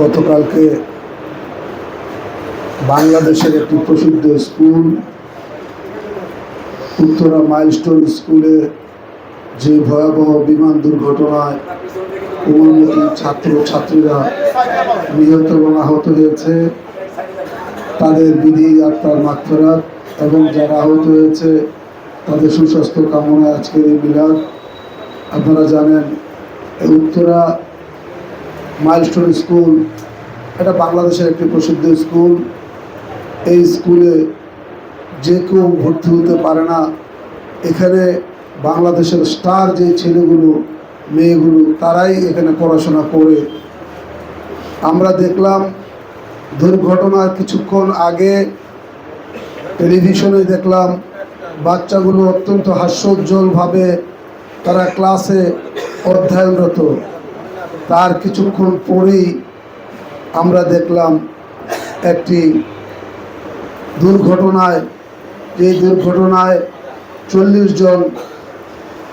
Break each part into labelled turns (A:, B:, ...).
A: গতকালকে বাংলাদেশের একটি প্রসিদ্ধ স্কুল, উত্তরা মাইলস্টোন স্কুলে যে ভয়াবহ বিমান দুর্ঘটনায় কোমলমতি ছাত্র ছাত্রীরা নিহত এবং আহত হয়েছে, তাদের বিধি আত্মার মাত্রাত এবং যারা আহত হয়েছে, তাদের সুস্বাস্থ্য কামনায় আজকের এই মিলাদ। আপনারা জানেন উত্তরা মাইলস্টোন স্কুল, এটা বাংলাদেশের একটি প্রসিদ্ধ স্কুল। এই স্কুলে যে কেউ ভর্তি হতে পারে না। এখানে বাংলাদেশের স্টার যে ছেলেগুলো, মেয়েগুলো, তারাই এখানে পড়াশোনা করে। আমরা দেখলাম দুর্ঘটনার কিছুক্ষণ আগে টেলিভিশনে দেখলাম, বাচ্চাগুলো অত্যন্ত হাস্যোজ্জ্বলভাবে তারা ক্লাসে অধ্যয়নরত। তার কিছুক্ষণ পরেই আমরা দেখলাম একটি দুর্ঘটনায়, যে দুর্ঘটনায় চল্লিশ জন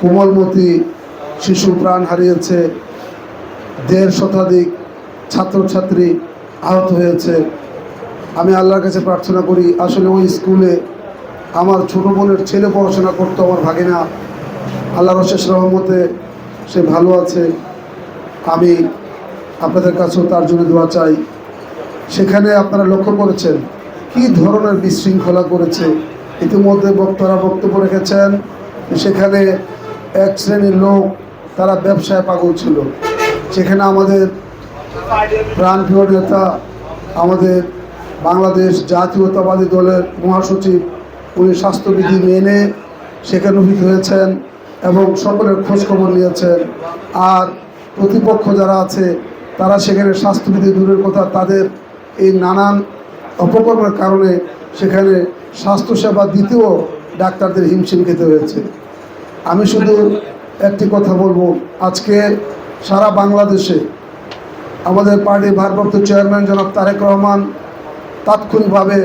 A: কোমলমতি শিশু প্রাণ হারিয়েছে, দেড় শতাধিক ছাত্রছাত্রী আহত হয়েছে। আমি আল্লাহর কাছে প্রার্থনা করি, আসলে ওই স্কুলে আমার ছোট বোনের ছেলে পড়াশোনা করতো, আমার ভাগিনা। আল্লাহর শেষ রহমতে সে ভালো আছে। আমি আপনাদের কাছেও তার জন্য দোয়া চাই। সেখানে আপনারা লক্ষ্য করেছেন কি ধরনের বিশৃঙ্খলা করেছে। ইতিমধ্যে বক্তারা বক্তব্য রেখেছেন সেখানে এক শ্রেণির লোক তারা ব্যবসায় পাগল ছিল। সেখানে আমাদের প্রাণপ্রিয় নেতা, আমাদের বাংলাদেশ জাতীয়তাবাদী দলের মহাসচিব, উনি স্বাস্থ্যবিধি মেনে সেখানে উপস্থিত হয়েছেন এবং সকলের খোঁজখবর নিয়েছেন। আর প্রতিপক্ষ যারা আছে, তারা সেখানে স্বাস্থ্যবিধি দূরের কথা, তাদের এই নানান অপকর্মের কারণে সেখানে স্বাস্থ্যসেবা দিতেও ডাক্তারদের হিমশিম খেতে হয়েছে। আমি শুধু একটি কথা বলব, আজকে সারা বাংলাদেশে আমাদের পার্টির ভারপ্রাপ্ত চেয়ারম্যান জনাব তারেক রহমান তাৎক্ষণিকভাবে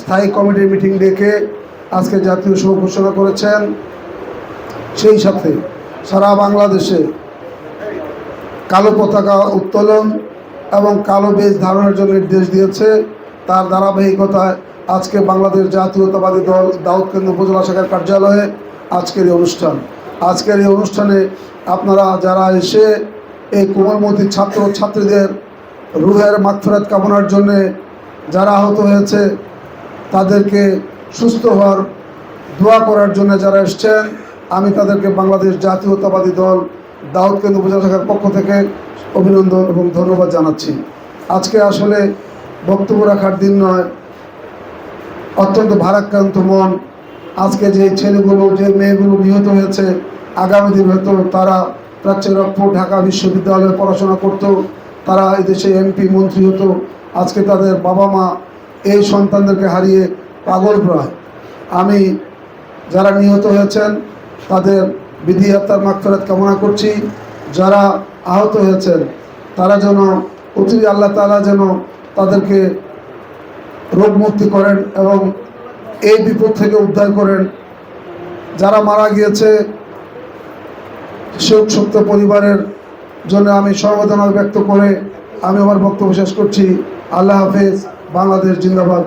A: স্থায়ী কমিটির মিটিং ডেকে আজকে জাতীয় শোক ঘোষণা করেছেন। সেই সাথে সারা বাংলাদেশে কালো পতাকা উত্তোলন এবং কালো বেশ ধারণের জন্য নির্দেশ দিয়েছে। তার ধারাবাহিকতায় আজকে বাংলাদেশ জাতীয়তাবাদী দল দাউদকেন্দ্র উপজেলা শাখার কার্যালয়ে আজকের এই অনুষ্ঠান। আজকের এই অনুষ্ঠানে আপনারা যারা এসে এই কোমলমতি ছাত্র ছাত্রীদের রুহের মাগফিরাত কামনার জন্যে যারা আহত হয়েছে, তাদেরকে সুস্থ হওয়ার দোয়া করার জন্য যারা এসছেন, আমি তাদেরকে বাংলাদেশ জাতীয়তাবাদী দল দাউদ কেন্দ্র উপজেলা শাখার পক্ষ থেকে অভিনন্দন এবং ধন্যবাদ জানাচ্ছি। আজকে আসলে বক্তব্য রাখার দিন নয়, অত্যন্ত ভারাক্রান্ত মন। আজকে যে ছেলেগুলো, যে মেয়েগুলো নিহত হয়েছে, আগামী দিন হয়তো তারা প্রাচ্যের প্রাচ্যরক্ষপুর ঢাকা বিশ্ববিদ্যালয়ে পড়াশোনা করতো, তারা এই দেশে এমপি, মন্ত্রী হতো। আজকে তাদের বাবা মা এই সন্তানদেরকে হারিয়ে পাগল প্রায়। আমি যারা নিহত হয়েছেন, তাদের বিধি হত্যার মাগফেরাত কামনা করছি। যারা আহত হয়েছেন, তারা যেন অতি আল্লাহ তালা যেন তাদেরকে রোগ মুক্তি করেন এবং এই বিপদ থেকে উদ্ধার করেন। যারা মারা গিয়েছে শোক সত্য পরিবারের জন্য আমি সর্বদনা ব্যক্ত করে আমি আমার বক্তব্য শেষ করছি। আল্লাহ হাফেজ, বাংলাদেশ জিন্দাবাদ।